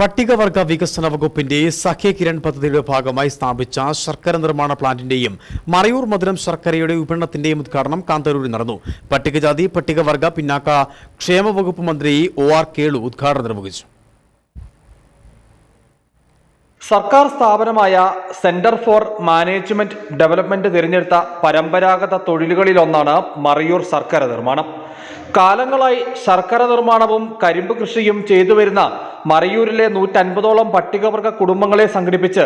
പട്ടികവർഗ വികസന വകുപ്പിന്റെ സഖ്യ കിരൺ പദ്ധതിയുടെ ഭാഗമായി സ്ഥാപിച്ച ശർക്കര നിർമ്മാണ പ്ലാന്റിന്റെയും മറയൂർ മധുരം ശർക്കരയുടെ വിപണനത്തിന്റെയും ഉദ്ഘാടനം കാന്തരൂരിൽ നടന്നു. പട്ടികജാതി പട്ടികവർഗ പിന്നാക്ക ക്ഷേമ വകുപ്പ് മന്ത്രി ഒ ആർ കേളു ഉദ്ഘാടനം നിർവഹിച്ചു. സർക്കാർ സ്ഥാപനമായ സെന്റർ ഫോർ മാനേജ്മെന്റ് ഡെവലപ്മെന്റ് തിരഞ്ഞെടുത്ത പരമ്പരാഗത തൊഴിലുകളിലൊന്നാണ് മറയൂർ ശർക്കര നിർമ്മാണം. കാലങ്ങളായി ശർക്കര നിർമ്മാണവും കരിമ്പ് കൃഷിയും ചെയ്തു വരുന്ന മറയൂരിലെ നൂറ്റൻപതോളം പട്ടികവർഗ കുടുംബങ്ങളെ സംഘടിപ്പിച്ച്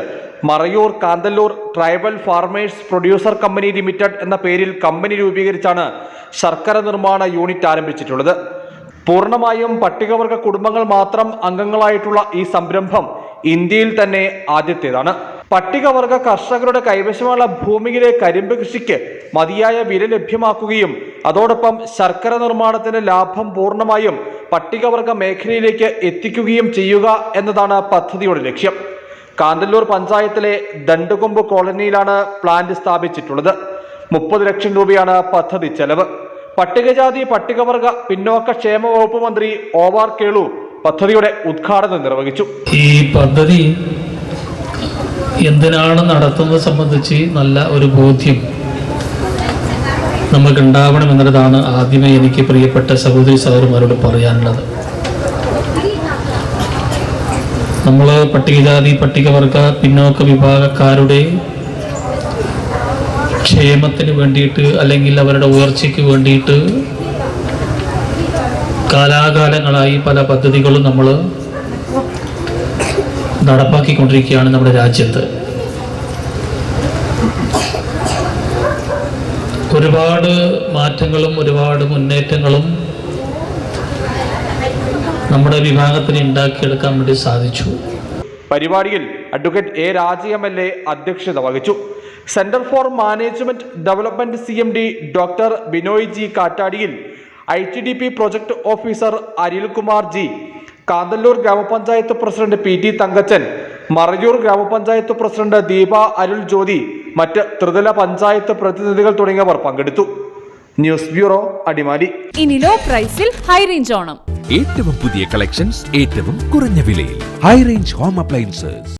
Marayoor Kanthalloor tribal farmers producer company limited എന്ന പേരിൽ കമ്പനി രൂപീകരിച്ചാണ് ശർക്കര നിർമ്മാണ യൂണിറ്റ് ആരംഭിച്ചിട്ടുള്ളത്. പൂർണമായും പട്ടികവർഗ കുടുംബങ്ങൾ മാത്രം അംഗങ്ങളായിട്ടുള്ള ഈ സംരംഭം ഇന്ത്യയിൽ തന്നെ ആദ്യത്തേതാണ്. പട്ടികവർഗ കർഷകരുടെ കൈവശമുള്ള ഭൂമിയിലെ കരിമ്പ് കൃഷിക്ക് മതിയായ വില ലഭ്യമാക്കുകയും അതോടൊപ്പം ശർക്കര നിർമ്മാണത്തിന്റെ ലാഭം പൂർണമായും പട്ടികവർഗ മേഖലയിലേക്ക് എത്തിക്കുകയും ചെയ്യുക എന്നതാണ് പദ്ധതിയുടെ ലക്ഷ്യം. കാന്തല്ലൂർ പഞ്ചായത്തിലെ ദണ്ടുകൊമ്പ് കോളനിയിലാണ് പ്ലാന്റ് സ്ഥാപിച്ചിട്ടുള്ളത്. മുപ്പത് ലക്ഷം രൂപയാണ് പദ്ധതി ചെലവ്. പട്ടികജാതി പട്ടികവർഗ പിന്നോക്ക ക്ഷേമ വകുപ്പ് മന്ത്രി ഓവാർ കേളു പദ്ധതിയുടെ ഉദ്ഘാടനം നിർവഹിച്ചു. ഈ പദ്ധതി എന്തിനാണ് നടത്തുന്നത് സംബന്ധിച്ച് നല്ല ഒരു ബോധ്യം നമുക്ക് ഉണ്ടാവണം എന്നുള്ളതാണ് ആദ്യമേ എനിക്ക് പ്രിയപ്പെട്ട സഹോദരി സഹോദരന്മാരോട് പറയാനുള്ളത്. നമ്മൾ പട്ടികജാതി പട്ടികവർഗ പിന്നോക്ക വിഭാഗക്കാരുടെ ക്ഷേമത്തിന് വേണ്ടിയിട്ട് അല്ലെങ്കിൽ അവരുടെ ഉയർച്ചയ്ക്ക് വേണ്ടിയിട്ട് കാലാകാലങ്ങളായി പല പദ്ധതികളും നമ്മൾ നടപ്പാക്കിക്കൊണ്ടിരിക്കുകയാണ് നമ്മുടെ രാജ്യത്ത്. ഒരുപാട് മാറ്റങ്ങളും ഒരുപാട് മുന്നേറ്റങ്ങളും നമ്മുടെ വിഭാഗത്തിന് ഉണ്ടാക്കിയെടുക്കാൻ വേണ്ടി സാധിച്ചു. പരിപാടിയിൽ advocate A Raji M L A അധ്യക്ഷത വഹിച്ചു. Centre for management development C M D doctor Binoy G കാറ്റാടിയിൽ I T D P project officer Anilkumar G Kanthalloor ഗ്രാമപഞ്ചായത്ത് president P T Thankachan Marayoor ഗ്രാമപഞ്ചായത്ത് പ്രസിഡന്റ് ദീപ അരുൾ ജ്യോതി മറ്റ് ത്രിതല പഞ്ചായത്ത് പ്രതിനിധികൾ തുടങ്ങിയവർ പങ്കെടുത്തു. News bureau Adimali. ഇനി ലോ പ്രൈസിൽ ഹൈ റേഞ്ച് ഓണം. ഏറ്റവും പുതിയ കളക്ഷൻസ് ഏറ്റവും കുറഞ്ഞ വിലയിൽ. High range home appliances